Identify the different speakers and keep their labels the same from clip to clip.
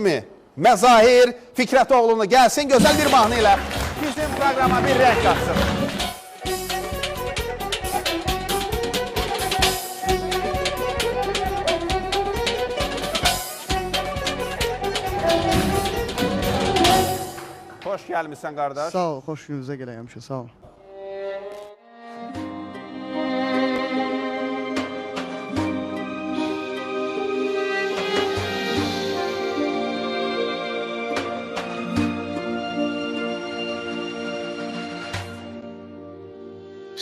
Speaker 1: mi? Mezahir Fikretoğlu'nu gelsin güzel bir mahnıyla bizim programa bir renk katsın. Hoş gelmişsin kardeş.
Speaker 2: Sağ ol, xoş gününüzə gələyəmişə, sağ ol.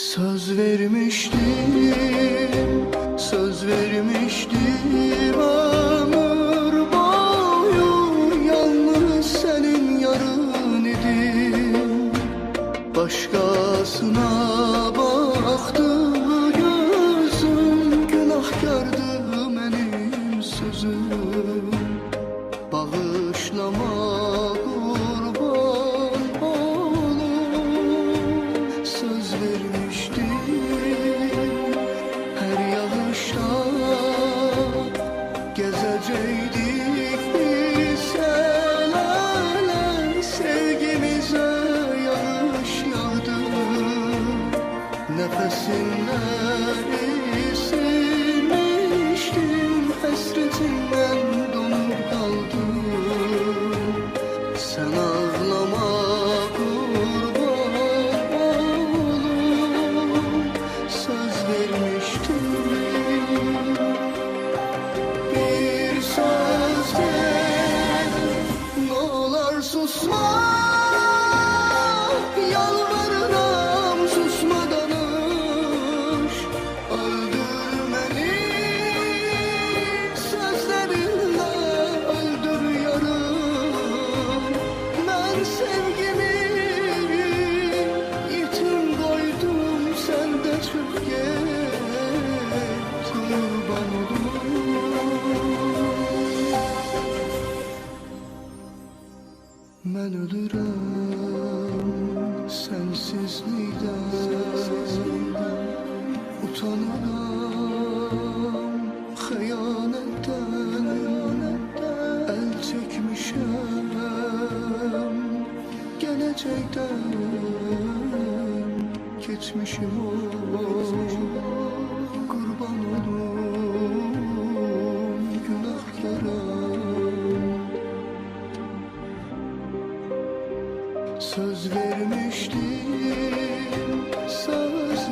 Speaker 2: Söz vermiştim, söz vermiştim. Ömür boyu Yalnız senin yarın idim. Başkasına baktı gözüm Günahkardı benim sözüm. Bağışlama kurban olum Söz vermiştim Gezecektik biz el ele Sevgimize yağış yağdı. Nefesinle olur Ben ölürüm. Sensizlikten Utanırım? Hıyanetten El çekmişim. Gelecekten Geçmişim o Söz vermiştim, söz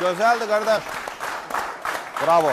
Speaker 1: Güzeldi kardeş. Bravo.